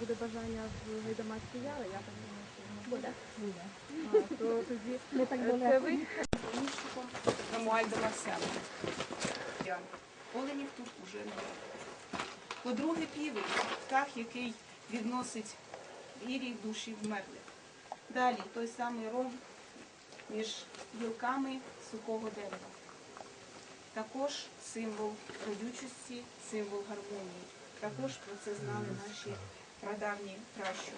буде бажання в гайдамацькі яри, я так думаю, що воно Буде. буде. А, то тоді Не так е, це ви Марсяна. Оленів тут уже немає. По-друге, півень, птах, який відносить вірі душі вмерлих. Далі той самий ром між гілками сухого дерева. Також символ родючості, символ гармонії. Також про це знали наші прадавні пращури.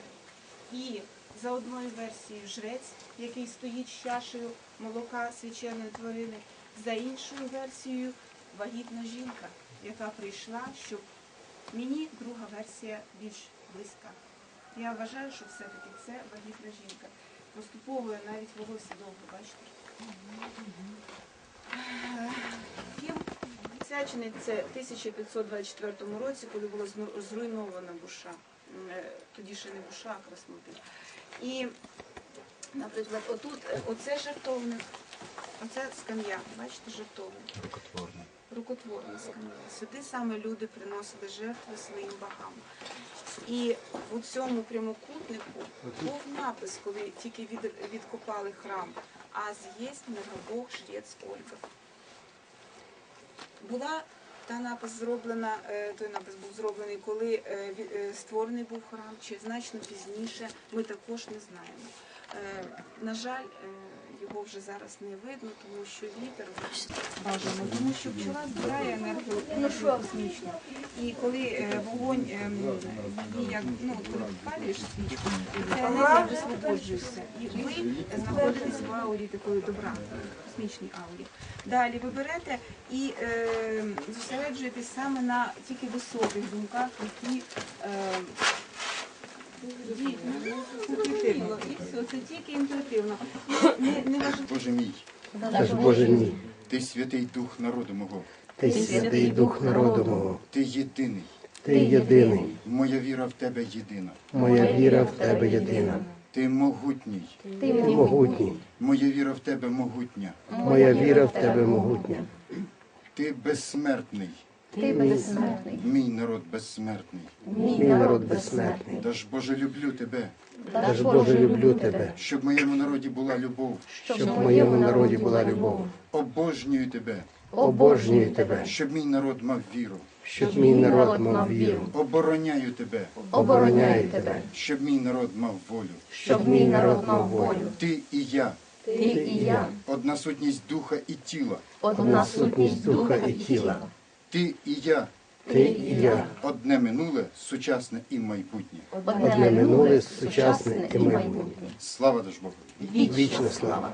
І за одною версією жрець, який стоїть з чашею молока священної тварини, за іншою версією вагітна жінка, яка прийшла, щоб мені друга версія більш близька. Я вважаю, що все-таки це вагітна жінка. Поступово навіть волосся довго, бачите. Ким це в 1524 році, коли була зруйнована буша. Е, Тоді ще не а краснопіль. І, наприклад, отут, е, оце жертовник, оце скам'я, бачите, жертовник. Рукотворне. Рукотворна скам'я. Сюди саме люди приносили жертви своїм богам. І у цьому прямокутнику був напис, коли тільки від, відкопали храм. Аз єсть многобог жрець Ольга. Була та напис зроблена, е, той напис був зроблений, коли е, е, створений був храм, чи значно пізніше, ми також не знаємо. На жаль, його вже зараз не видно, тому що вітер бажано, тому що пчола збирає енергію ну, космічну. І коли е, вогонь е, її як ну коли підпалюєш свічку, ця енергія висвободжується. І ви знаходитесь в аурі такої добра, космічній аурі. Далі ви берете і е, зосереджуєтесь саме на тільки високих думках, які е, інтуїтивно. І все, це тільки інтуїтивно. Не, не важливо. Боже мій, Боже мій, ти святий дух народу мого, ти святий дух народу мого, ти єдиний. ти єдиний, Моя віра в тебе єдина. моя віра в тебе єдина, Ти могутній. ти могутній, Моя віра в тебе могутня. моя віра в тебе могутня. Ти безсмертний. Ти безсмертний, Мій народ безсмертний. Мій народ безсмертний. Та ж Боже люблю тебе, Аж Боже люблю тебе, щоб в моєму народі була любов. щоб в моєму народі була любов. Обожнюю тебе, Обожнюю тебе, щоб мій народ мав віру. щоб мій народ мав віру. Обороняю тебе, Обороняю тебе, щоб мій народ мав волю. щоб мій народ мав волю. Ти і я, ти і я, одна сутність духа і тіла. одна сутність духа і тіла. Ти і я, Ти і я, одне минуле, сучасне і майбутнє. одне минуле, сучасне і майбутнє. Слава даж Богу. Вічна слава.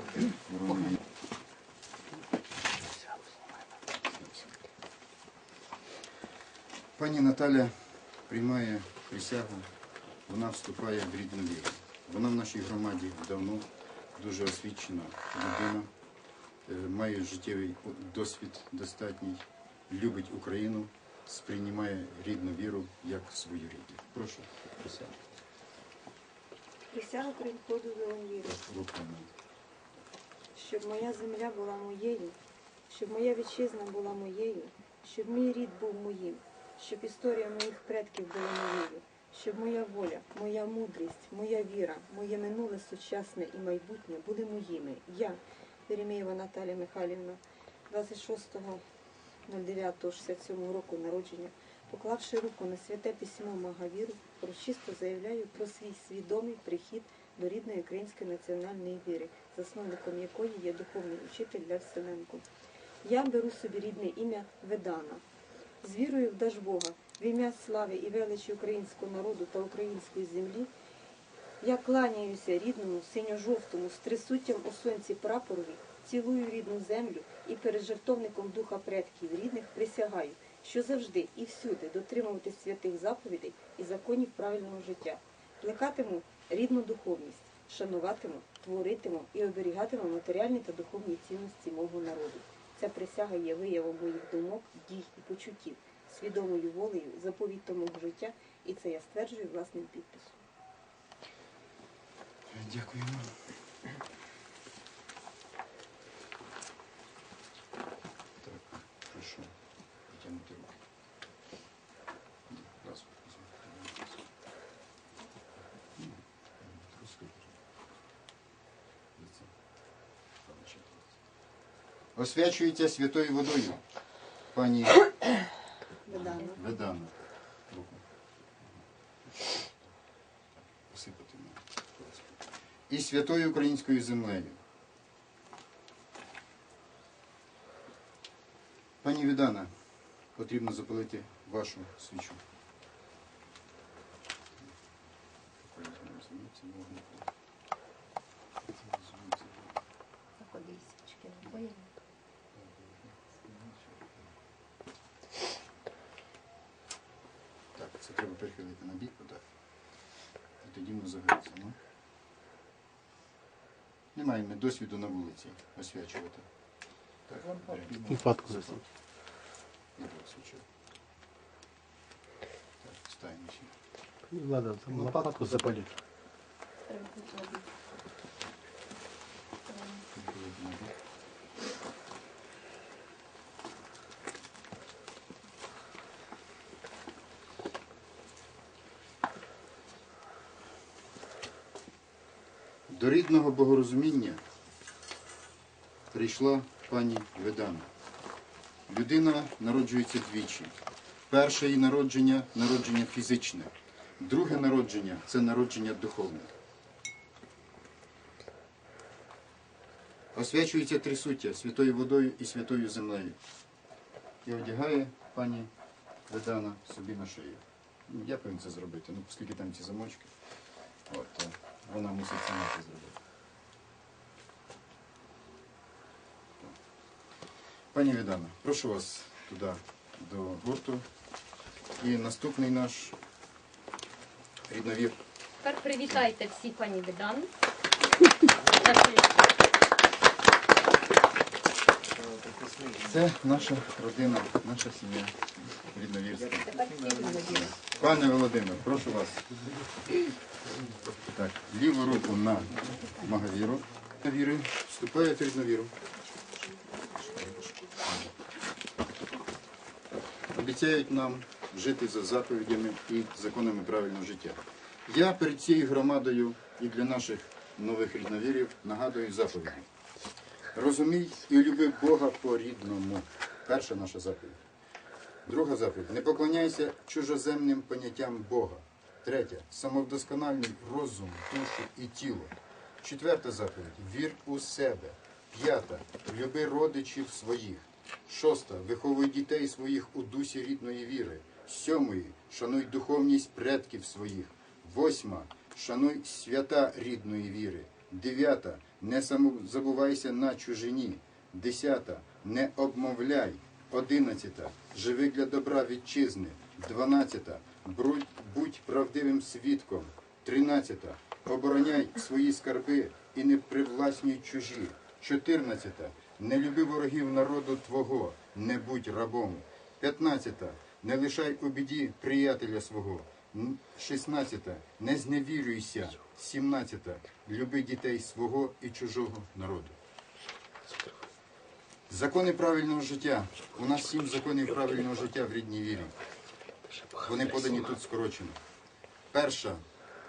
Пані Наталя приймає присягу, вона вступає в рідну віру. Вона в нашій громаді давно дуже освічена людина, е, має життєвий досвід достатній, любить Україну, сприймає рідну віру як свою рідну. Прошу, присягу. Присягу приходу до віри, щоб моя земля була моєю, щоб моя вітчизна була моєю, щоб мій рід був моїм, щоб історія моїх предків була моєю, щоб моя воля, моя мудрість, моя віра, моє минуле, сучасне і майбутнє були моїми. Я, Веремієва Наталія Михайлівна, 26.09.67 року народження, поклавши руку на святе письмо Магавіру, урочисто заявляю про свій свідомий прихід до рідної української національної віри, засновником якої є духовний учитель Лев Селенко. Я беру собі рідне ім'я Ведана. З вірою в Дажбога, в ім'я слави і величі українського народу та української землі, я кланяюся рідному синьо-жовтому з трисуттям у сонці прапорові, цілую рідну землю і перед жертовником духа предків рідних присягаю, що завжди і всюди дотримуватись святих заповідей і законів правильного життя, плекатиму рідну духовність, шануватиму, творитиму і оберігатиму матеріальні та духовні цінності мого народу. Ця присяга є виявом моїх думок, дій і почуттів, свідомою волею, заповітом мого життя, і це я стверджую власним підписом. Дякую. Так, прошу потягнути руки. Раз, Освячується святою водою, пані. І святою українською землею. Пані Відана, потрібно запалити вашу свічу. Заходи, свічки, обоє. Так, це треба перехилити на бік, отак. І тоді воно загориться. Ну. Немає ми досвіду на вулиці освячувати. Так. Лопатку засунь. І двох. Так, ставимо ще. Влада, там лопатку запалить. Перехилити на бік. До рідного богорозуміння прийшла пані Ведана. Людина народжується двічі. Перше її народження народження фізичне, друге народження це народження духовне. Освячується трисуття святою водою і святою землею. І одягає пані Ведана собі на шию. Ну, Я повинен це зробити, ну оскільки там ці замочки, от, то вона мусить сама це зробити. Пані Відана, прошу вас туди до гурту. І наступний наш рідновір. Тепер привітайте всі пані Видан. Це наша родина, наша сім'я рідновірська. Пане Володимир, прошу вас. Так, ліву руку на магавіру. Віри, вступає в рідновіру. Обіцяють нам жити за заповідями і законами правильного життя. Я перед цією громадою і для наших нових рідновірів нагадую заповіді. Розумій і люби Бога по-рідному. Перша наша заповідь. Друга заповідь. Не поклоняйся чужоземним поняттям Бога. Третя. Самовдоскональний розум, душу і тіло. Четверта заповідь. Вір у себе. П'ята. Люби родичів своїх. Шоста. Виховуй дітей своїх у дусі рідної віри. Сьомої. Шануй духовність предків своїх. Восьма. Шануй свята рідної віри. Дев'ята. Не самозабувайся на чужині. Десята. Не обмовляй. Одинадцята. Живи для добра вітчизни. Дванадцята. Будь, будь правдивим свідком. Тринадцята. Обороняй свої скарби і не привласнюй чужі. Чотирнадцята. Не люби ворогів народу твого, не будь рабом. П'ятнадцята. Не лишай у біді приятеля свого. М, Шістнадцята. Не зневірюйся. Сімнадцята. Люби дітей свого і чужого народу. Закони правильного життя. У нас сім законів правильного життя в рідній вірі. Вони подані тут скорочено. Перша,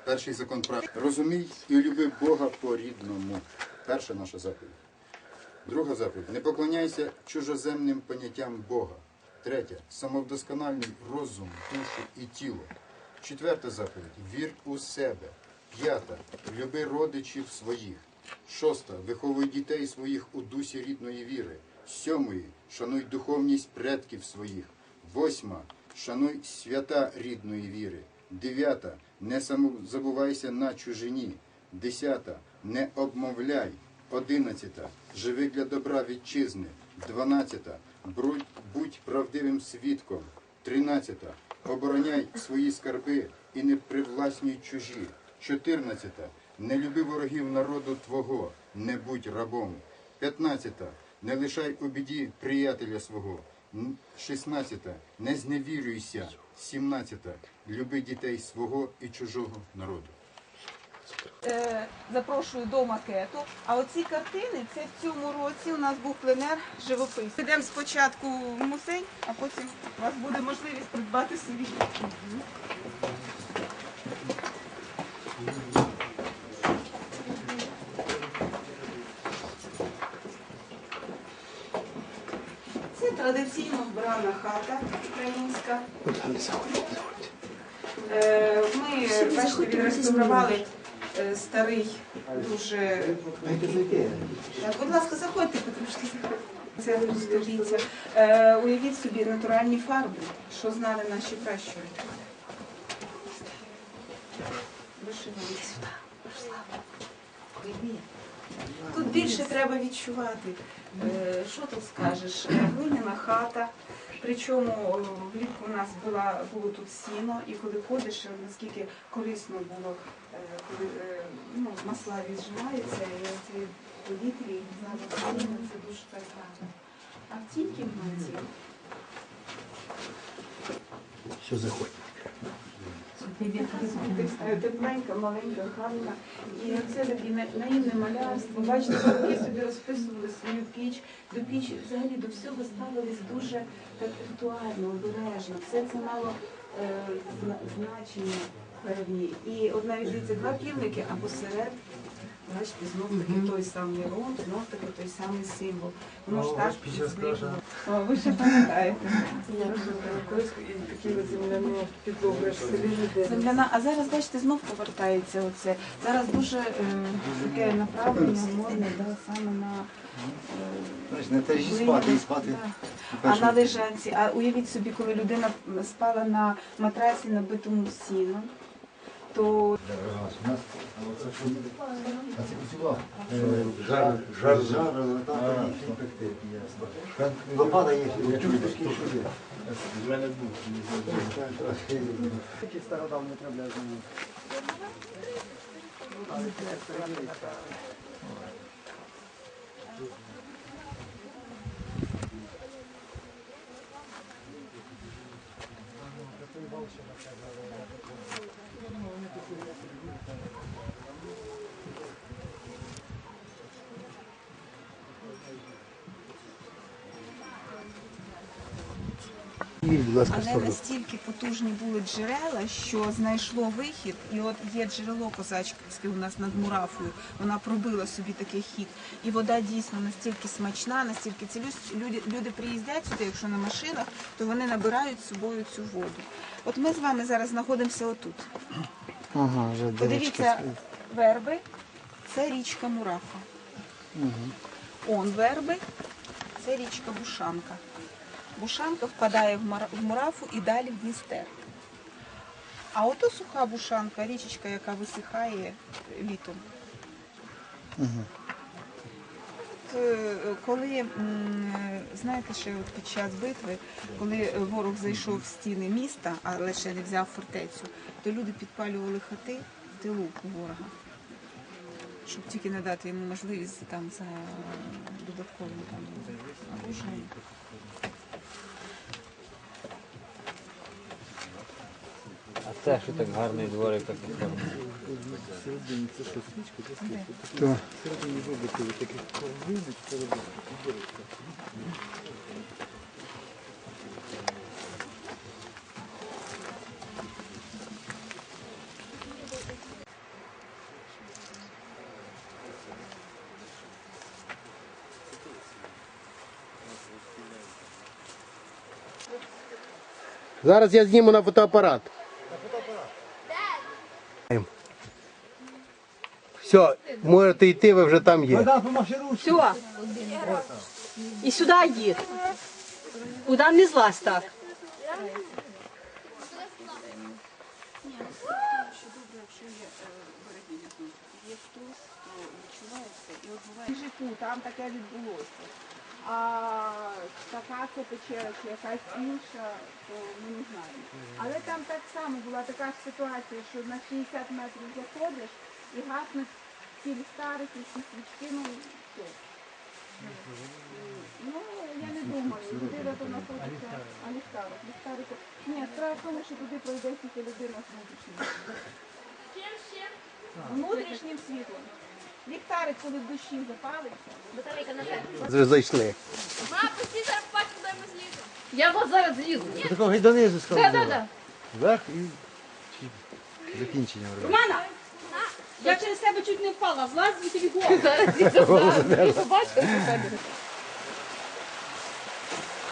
перший закон прав. Розумій і люби Бога по-рідному. Перша наша заповідь. Друга заповідь. Не поклоняйся чужоземним поняттям Бога. Третя. Самовдоскональний розум, душу і тіло. Четверта заповідь. Вір у себе. П'ята. Люби родичів своїх. Шоста. Виховуй дітей своїх у дусі рідної віри. Сьомої. Шануй духовність предків своїх. Восьма. Шануй свята рідної віри. Дев'ята. Не самозабувайся на чужині. Десята. Не обмовляй. Одинадцята. Живи для добра вітчизни. Дванадцята. Будь правдивим свідком. Тринадцята. Обороняй свої скарби і не привласнюй чужі. Чотирнадцята. Не люби ворогів народу твого, не будь рабом. П'ятнадцята. Не лишай у біді приятеля свого. М, Шістнадцята. Не зневірюйся. Сімнадцята. Люби дітей свого і чужого народу. Е, запрошую до макету. А оці картини це в цьому році у нас був пленер живопис. Підемо спочатку в музей, а потім у вас буде можливість придбати собі. Традиційно вбрана хата українська. Не. Е, Ми, бачите, відреставрували е, старий, дуже Так, будь ласка, заходьте, потрошки. Це століття. Е, уявіть собі натуральні фарби, що знали наші пращури. Тут більше треба відчувати. Е, Що тут скажеш? Глиняна хата. Причому е, влітку у нас була, було тут сіно, і коли ходиш, е, наскільки корисно було, коли ну, масла віджимаються, і це повітрі це дуже так гарно. А в цій кімнаті Все заходить. Тепленька, маленька, гарна. І це таке наївне малярство. Бачите, вони собі розписували свою піч. До пічі взагалі до всього ставились дуже так ритуально, обережно. Все це мало е, значення певні. І от навіть дивіться, два півники, а посеред, бачите, знов таки той самий рот, знов таки той самий символ. Воно ж так. Ви ще пам'ятаєте. Такі земляні підлоги селі ніде. Земляна, а зараз, бачите, знов повертається оце. Зараз дуже е, таке направлення модне, да, саме на Знаєш, на глиняну. спати і спати. Да. А на лежанці. А уявіть собі, коли людина спала на матрасі, набитому сіном, то Жар, жар, Жар, Лопата є, чуєш, З мене був. Такі стародавні треба змінити. Будь ласка, але сторону. настільки потужні були джерела, що знайшло вихід, і от є джерело козацьке у нас над Мурафою, вона пробила собі такий хід. І вода дійсно настільки смачна, настільки цілюсь. Люди, люди приїздять сюди, якщо на машинах, то вони набирають з собою цю воду. От ми з вами зараз знаходимося отут. Ага, вже Подивіться, верби це річка Мурафа. Он верби це річка Бушанка. Бушанка впадає в Мурафу і далі в Дністер. А ото суха бушанка, річечка, яка висихає літом. От, е, Коли, знаєте, ще от під час битви, коли ворог зайшов в стіни міста, але ще не взяв фортецю, то люди підпалювали хати в тилу ворога, щоб тільки не дати йому можливість там за додатковим там оружієм. це що так гарний дворик так оформлений? Всередині це що, свічка, це свічка? Так. Всередині вибити такі вибить, це робити. Зараз я зніму на фотоапарат. Все, можете йти, ви вже там є. Все. І сюди їдь. Куди не злазь так. Є хтось, хто відчувається і от буває там таке відбулося. А така це печера чи якась інша, то ми не знаємо. Але там так само була така ж ситуація, що на 60 метрів заходиш і гаснуть ці ліхтарики, ці свічки, ну все. Ну, я не думаю, людина то знаходиться, а ліхтарик, ліхтарик. Ні, справа в тому, що туди пройде тільки людина з внутрішнім. Внутрішнім світлом. Ліхтарик, коли в душі запалиться, Вже зайшли. Я вас зараз злізу. Такого геть донизу Да, да, да. Вверх і закінчення. Романа, я через тебе чуть не впала, злазь і тобі голову. Зараз злізу. да. Ви побачите, що це?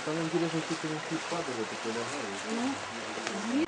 Там інтересно, тільки на ті падали, таке лягали.